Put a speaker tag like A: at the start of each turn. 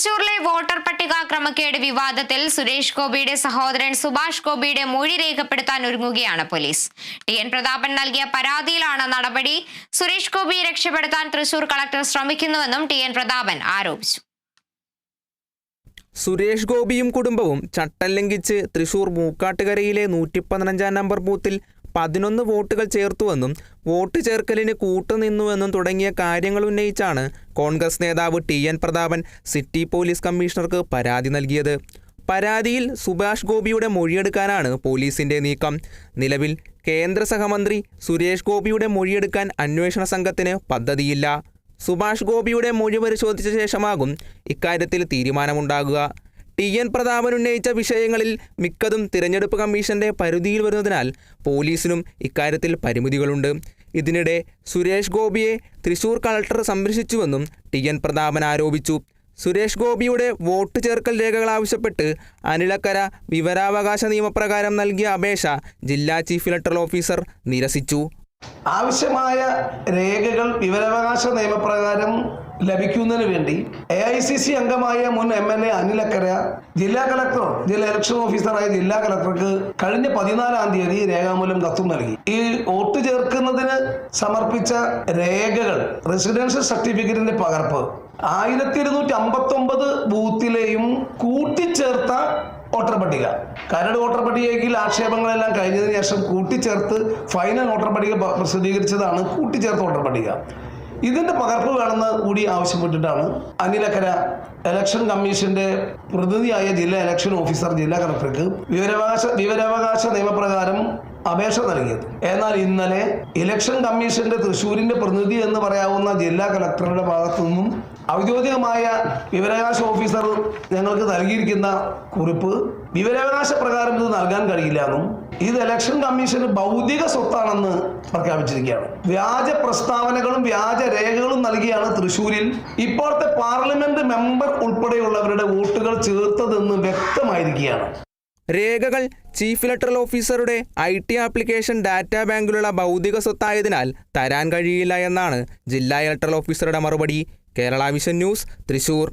A: തൃശൂരിലെ വോട്ടർ പട്ടിക ക്രമക്കേട് വിവാദത്തിൽ സുരേഷ് ഗോപിയുടെ സഹോദരൻ സുഭാഷ് ഗോപിയുടെ മൊഴി രേഖപ്പെടുത്താൻ ഒരുങ്ങുകയാണ് പോലീസ്. ടി എൻ പ്രതാപൻ നൽകിയ പരാതിയിലാണ് നടപടി. സുരേഷ് ഗോപിയെ രക്ഷപ്പെടുത്താൻ തൃശൂർ കളക്ടർ ശ്രമിക്കുന്നുവെന്നും ടി എൻ പ്രതാപൻ ആരോപിച്ചു.
B: സുരേഷ് ഗോപിയും കുടുംബവും ചട്ടം ലംഘിച്ച് തൃശൂർ മൂക്കാട്ടുകരയിലെ നൂറ്റി പതിനഞ്ചാം നമ്പർ ബൂത്തിൽ പതിനൊന്ന് വോട്ടുകൾ ചേർത്തുവെന്നും വോട്ട് ചേർക്കലിന് കൂട്ടുനിന്നുവെന്നും തുടങ്ങിയ കാര്യങ്ങൾ ഉന്നയിച്ചാണ് കോൺഗ്രസ് നേതാവ് T N Prathapan city police കമ്മീഷണർക്ക് പരാതി നൽകിയത്. പരാതിയിൽ സുഭാഷ് ഗോപിയുടെ മൊഴിയെടുക്കാനാണ് പോലീസിന്റെ നീക്കം. നിലവിൽ കേന്ദ്ര സഹമന്ത്രി സുരേഷ് ഗോപിയുടെ മൊഴിയെടുക്കാൻ അന്വേഷണ സംഘത്തിന് പദ്ധതിയില്ല. സുഭാഷ് ഗോപിയുടെ മൊഴി പരിശോധിച്ച ശേഷമാകും ഇക്കാര്യത്തിൽ തീരുമാനമുണ്ടാകുക. ടി എൻ പ്രതാപൻ ഉന്നയിച്ച വിഷയങ്ങളിൽ മിക്കതും തിരഞ്ഞെടുപ്പ് കമ്മീഷന്റെ പരിധിയിൽ വരുന്നതിനാൽ പോലീസിനും ഇക്കാര്യത്തിൽ പരിമിതികളുണ്ട്. ഇതിനിടെ സുരേഷ് ഗോപിയെ തൃശൂർ കളക്ടർ സംരക്ഷിച്ചുവെന്നും ടി എൻ പ്രതാപൻ ആരോപിച്ചു. സുരേഷ് ഗോപിയുടെ വോട്ട് ചേർക്കൽ രേഖകൾ ആവശ്യപ്പെട്ട് അനിലക്കര വിവരാവകാശ നിയമപ്രകാരം നൽകിയ അപേക്ഷ ജില്ലാ ചീഫ് ഇലക്ടറൽ ഓഫീസർ നിരസിച്ചു.
C: ആവശ്യമായ രേഖകൾ വിവരാവകാശ നിയമപ്രകാരം ലഭിക്കുന്നതിന് വേണ്ടി എ ഐ സി സി അംഗമായ മുൻ എം എൽ എ അനിലക്കര ജില്ലാ കളക്ടർ ജില്ലാ ഇലക്ഷൻ ഓഫീസറായ ജില്ലാ കളക്ടർക്ക് കഴിഞ്ഞ പതിനാലാം തീയതി രേഖാമൂലം കത്തും നൽകി. ഈ വോട്ട് ചേർക്കുന്നതിന് സമർപ്പിച്ച രേഖകൾ റെസിഡൻഷ്യൽ സർട്ടിഫിക്കറ്റിന്റെ പകർപ്പ് ആയിരത്തി ഇരുന്നൂറ്റി അമ്പത്തി ഒമ്പത് ബൂത്തിലെയും കൂട്ടിച്ചേർത്ത വോട്ടർ പട്ടിക. കരട് വോട്ടർ പട്ടികയിൽ ആക്ഷേപങ്ങളെല്ലാം കഴിഞ്ഞതിന് ശേഷം കൂട്ടിച്ചേർത്ത് ഫൈനൽ വോട്ടർ പട്ടിക പ്രസിദ്ധീകരിച്ചതാണ് കൂട്ടിച്ചേർത്ത വോട്ടർ പട്ടിക. ഇതിന്റെ പകർപ്പ് വേണമെന്ന് കൂടി ആവശ്യപ്പെട്ടിട്ടാണ് അനിലക്കര ഇലക്ഷൻ കമ്മീഷന്റെ പ്രതിനിധിയായ ജില്ലാ ഇലക്ഷൻ ഓഫീസർ ജില്ലാ കളക്ടർക്ക് വിവരാവകാശ വിവരാവകാശ നിയമപ്രകാരം അപേക്ഷ നൽകിയത്. എന്നാൽ ഇന്നലെ ഇലക്ഷൻ കമ്മീഷന്റെ തൃശൂരിന്റെ പ്രതിനിധി എന്ന് പറയാവുന്ന ജില്ലാ കളക്ടറുടെ ഭാഗത്തു നിന്നും ഔദ്യോഗികമായ വിവരാവകാശ ഓഫീസർ ഞങ്ങൾക്ക് നൽകിയിരിക്കുന്ന കുറിപ്പ് വിവരാവകാശ പ്രകാരം ഇത് നൽകാൻ കഴിയില്ല എന്നും ഇത് ഇലക്ഷൻ കമ്മീഷന് ഭൗതിക സ്വത്താണെന്ന് പ്രഖ്യാപിച്ചിരിക്കുകയാണ്. വ്യാജ പ്രസ്താവനകളും വ്യാജ രേഖകളും നൽകിയാണ് തൃശൂരിൽ ഇപ്പോഴത്തെ പാർലമെന്റ് മെമ്പർ ഉൾപ്പെടെയുള്ളവരുടെ വോട്ടുകൾ ചേർത്തതെന്ന് വ്യക്തമായിരിക്കുകയാണ്.
B: രേഖകൾ ചീഫ് ഇലക്ട്രൽ ഓഫീസറുടെ ഐ ടി ആപ്ലിക്കേഷൻ ഡാറ്റാ ബാങ്കിലുള്ള ഭൗതിക സ്വത്തായതിനാൽ തരാൻ കഴിയില്ല എന്നാണ് ജില്ലാ ഇലക്ട്രൽ ഓഫീസറുടെ മറുപടി. Kerala vision news Thrissur.